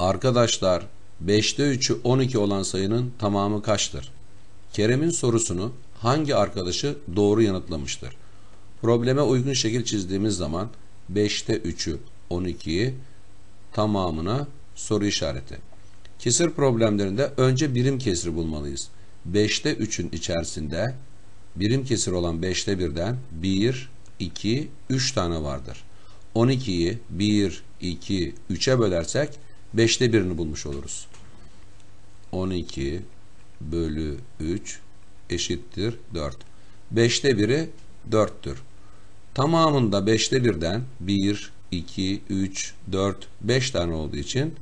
Arkadaşlar 5'te 3'ü 12 olan sayının tamamı kaçtır? Kerem'in sorusunu hangi arkadaşı doğru yanıtlamıştır? Probleme uygun şekil çizdiğimiz zaman 5'te 3'ü 12'yi tamamına soru işareti. Kesir problemlerinde önce birim kesri bulmalıyız. 5'te 3'ün içerisinde birim kesir olan 5'te 1'den 1, 2, 3 tane vardır. 12'yi 1, 2, 3'e bölersek 5'te 1'ini bulmuş oluruz. 12 bölü 3 eşittir 4. 5'te 1'i 4'tür. Tamamında 5'te 1'den 1, 2, 3, 4, 5 tane olduğu için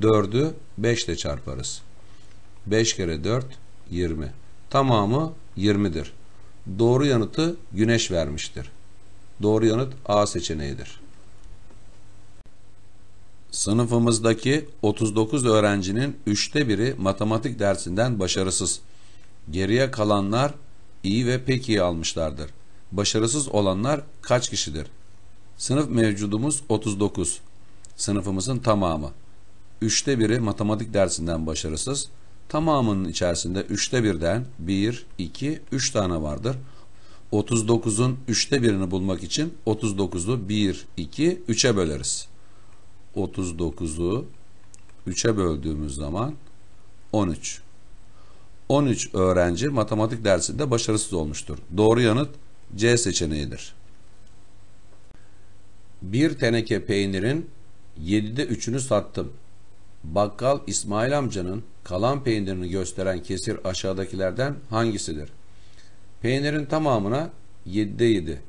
4'ü 5 ile çarparız. 5 kere 4, 20. Tamamı 20'dir. Doğru yanıtı güneş vermiştir. Doğru yanıt A seçeneğidir. Sınıfımızdaki 39 öğrencinin üçte biri matematik dersinden başarısız. Geriye kalanlar iyi ve pek iyi almışlardır. Başarısız olanlar kaç kişidir? Sınıf mevcudumuz 39. Sınıfımızın tamamı. Üçte biri matematik dersinden başarısız. Tamamının içerisinde üçte birden 1, 2, 3 tane vardır. 39'un üçte birini bulmak için 39'u 1, 2, 3'e böleriz. 39'u 3'e böldüğümüz zaman 13. 13 öğrenci matematik dersinde başarısız olmuştur. Doğru yanıt C seçeneğidir. Bir teneke peynirin 7'de 3'ünü sattım. Bakkal İsmail amcanın kalan peynirini gösteren kesir aşağıdakilerden hangisidir? Peynirin tamamına 7'de 7.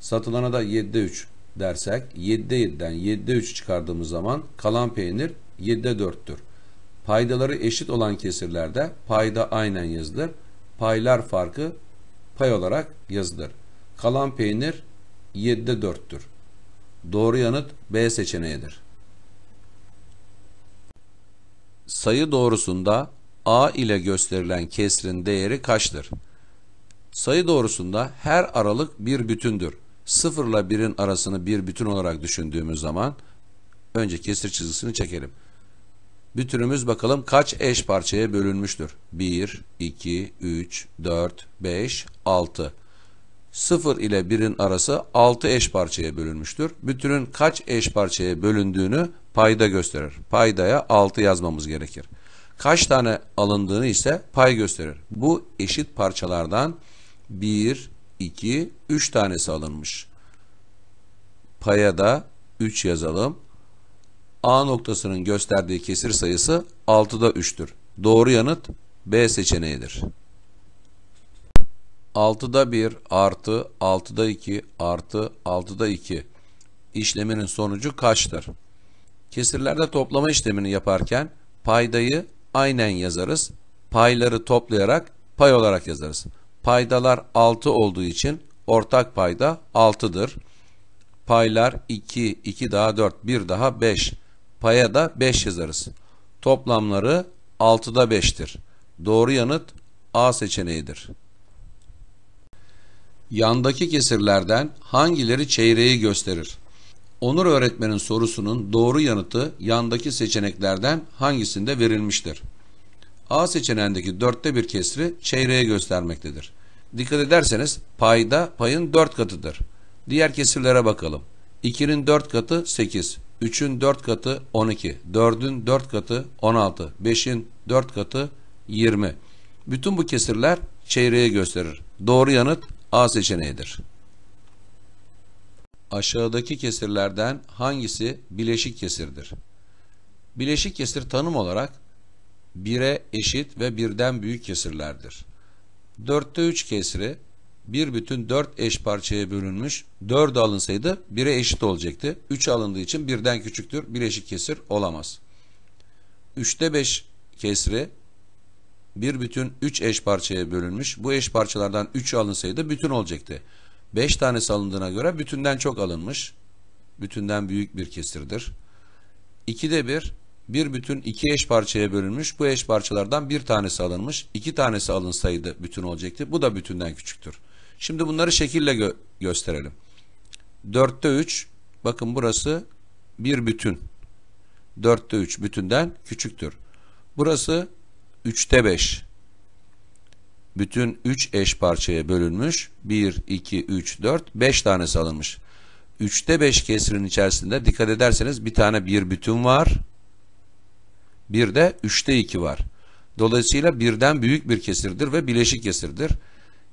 Satılana da 7'de 3 dersek 7'de 7'den 7'de 3 çıkardığımız zaman kalan peynir 7'de 4'tür. Paydaları eşit olan kesirlerde payda aynen yazılır. Paylar farkı pay olarak yazılır. Kalan peynir 7'de 4'tür. Doğru yanıt B seçeneğidir. Sayı doğrusunda A ile gösterilen kesrin değeri kaçtır? Sayı doğrusunda her aralık bir bütündür. 0 ile 1'in arasını bir bütün olarak düşündüğümüz zaman önce kesir çizgisini çekelim. Bütünümüz bakalım kaç eş parçaya bölünmüştür? 1, 2, 3, 4, 5, 6. 0 ile 1'in arası 6 eş parçaya bölünmüştür. Bütünün kaç eş parçaya bölündüğünü payda gösterir. Paydaya 6 yazmamız gerekir. Kaç tane alındığını ise pay gösterir. Bu eşit parçalardan 1, 2, 3 tanesi alınmış. Paya da 3 yazalım. A noktasının gösterdiği kesir sayısı 6'da 3'tür. Doğru yanıt B seçeneğidir. 6'da 1 artı 6'da 2 artı 6'da 2 işleminin sonucu kaçtır? Kesirlerde toplama işlemini yaparken paydayı aynen yazarız. Payları toplayarak pay olarak yazarız. Paydalar 6 olduğu için ortak payda 6'dır. Paylar 2, 2 daha 4, 1 daha 5. Paya da 5 yazarız. Toplamları 6'da 5'tir. Doğru yanıt A seçeneğidir. Yandaki kesirlerden hangileri çeyreği gösterir? Onur öğretmenin sorusunun doğru yanıtı yandaki seçeneklerden hangisinde verilmiştir? A seçeneğindeki dörtte bir kesri çeyreğe göstermektedir. Dikkat ederseniz payda payın dört katıdır. Diğer kesirlere bakalım. 2'nin 4 katı 8, 3'ün 4 katı 12, 4'ün 4 katı 16, 5'in 4 katı 20. Bütün bu kesirler çeyreği gösterir. Doğru yanıt A seçeneğidir. Aşağıdaki kesirlerden hangisi bileşik kesirdir? Bileşik kesir tanım olarak 1'e eşit ve birden büyük kesirlerdir. 4'te 3 kesri bir bütün 4 eş parçaya bölünmüş 4 alınsaydı 1'e eşit olacaktı. 3 alındığı için birden küçüktür. Bileşik kesir olamaz. 3'te 5 kesri bir bütün 3 eş parçaya bölünmüş. Bu eş parçalardan 3 alınsaydı bütün olacaktı. 5 tanesi alındığına göre bütünden çok alınmış. Bütünden büyük bir kesirdir. 2'de 1 bir bütün iki eş parçaya bölünmüş. Bu eş parçalardan bir tanesi alınmış. iki tanesi alınsaydı bütün olacaktı. Bu da bütünden küçüktür. Şimdi bunları şekille gö gösterelim. 4'te 3 bakın burası bir bütün. 4'te 3 bütünden küçüktür. Burası 3'te 5. Bütün 3 eş parçaya bölünmüş. 1, 2, 3, 4, 5 tanesi alınmış. 3'te 5 kesirin içerisinde dikkat ederseniz bir tane bir bütün var. Bir de 3'te 2 var. Dolayısıyla birden büyük bir kesirdir ve bileşik kesirdir.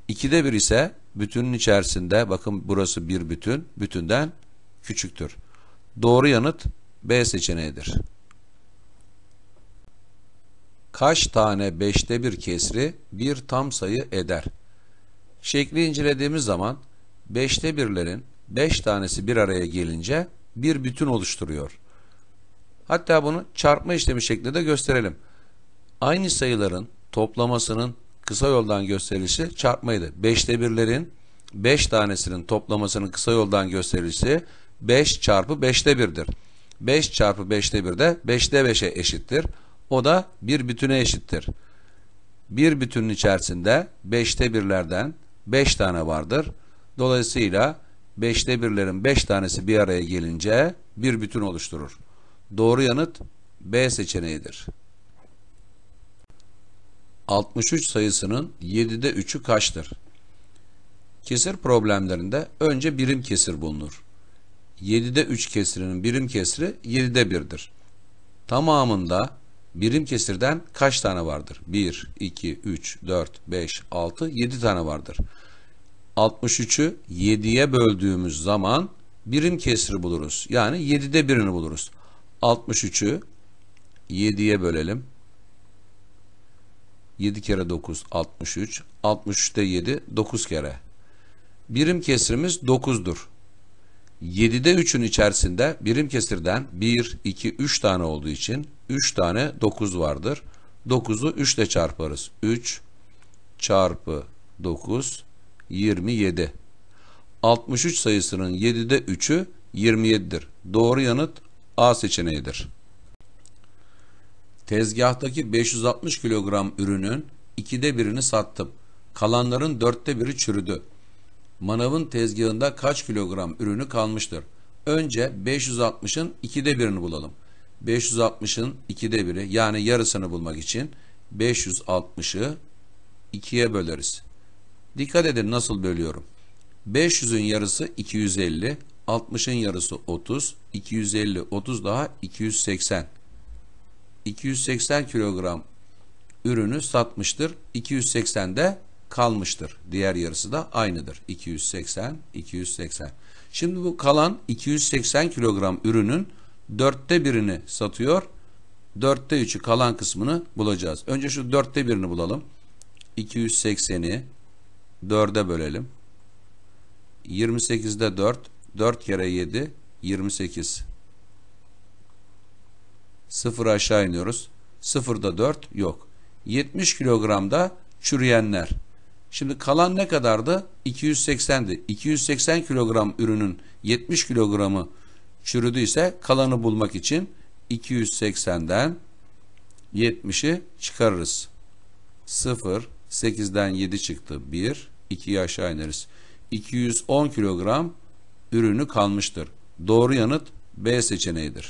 2'de 1 ise bütünün içerisinde bakın burası bir bütün, bütünden küçüktür. Doğru yanıt B seçeneğidir. Kaç tane beşte bir kesri bir tam sayı eder? Şekli incelediğimiz zaman beşte birlerin beş tanesi bir araya gelince bir bütün oluşturuyor. Hatta bunu çarpma işlemi şeklinde de gösterelim. Aynı sayıların toplamasının kısa yoldan gösterilişi çarpmaydı. Beşte birlerin 5 tanesinin toplamasının kısa yoldan gösterilişi 5 çarpı 5'te 1'dir. 5 çarpı 5'te 1 de 5'te 5'e eşittir. O da bir bütüne eşittir. Bir bütünün içerisinde 5'te 1'lerden 5 tane vardır. Dolayısıyla 5'te 1'lerin 5 tanesi bir araya gelince bir bütün oluşturur. Doğru yanıt B seçeneğidir. 63 sayısının 7'de 3'ü kaçtır? Kesir problemlerinde önce birim kesir bulunur. 7'de 3 kesirinin birim kesri 7'de 1'dir. Tamamında birim kesirden kaç tane vardır? 1, 2, 3, 4, 5, 6, 7 tane vardır. 63'ü 7'ye böldüğümüz zaman birim kesri buluruz. Yani 7'de birini buluruz. 63'ü 7'ye bölelim. 7 kere 9 63. 63'te 7 9 kere. Birim kesirimiz 9'dur. 7'de 3'ün içerisinde birim kesirden 1, 2, 3 tane olduğu için 3 tane 9 vardır. 9'u 3 ile çarparız. 3 çarpı 9 27. 63 sayısının 7'de 3'ü 27'dir. Doğru yanıt A seçeneğidir. Tezgahtaki 560 kilogram ürünün ikide birini sattım. Kalanların dörtte biri çürüdü. Manavın tezgahında kaç kilogram ürünü kalmıştır? Önce 560'ın ikide birini bulalım. 560'ın ikide biri yani yarısını bulmak için 560'ı 2'ye böleriz. Dikkat edin nasıl bölüyorum. 500'ün yarısı 250, 60'ın yarısı 30, 250, 30 daha 280. 280 kilogram ürünü satmıştır. 280 de kalmıştır. Diğer yarısı da aynıdır. 280, 280. Şimdi bu kalan 280 kilogram ürünün dörtte birini satıyor. Dörtte üçü kalan kısmını bulacağız. Önce şu dörtte birini bulalım. 280'i dörde bölelim. 28'de 4, 4 kere 7, 28. 0 aşağı iniyoruz. 0'da 4 yok. 70 kilogramda çürüyenler. Şimdi kalan ne kadardı? 280'di. 280 kilogram ürünün 70 kilogramı çürüdüyse kalanı bulmak için 280'den 70'i çıkarırız. 0, 8'den 7 çıktı. 1, 2'yi aşağı ineriz. 210 kilogram ürünü kalmıştır. Doğru yanıt B seçeneğidir.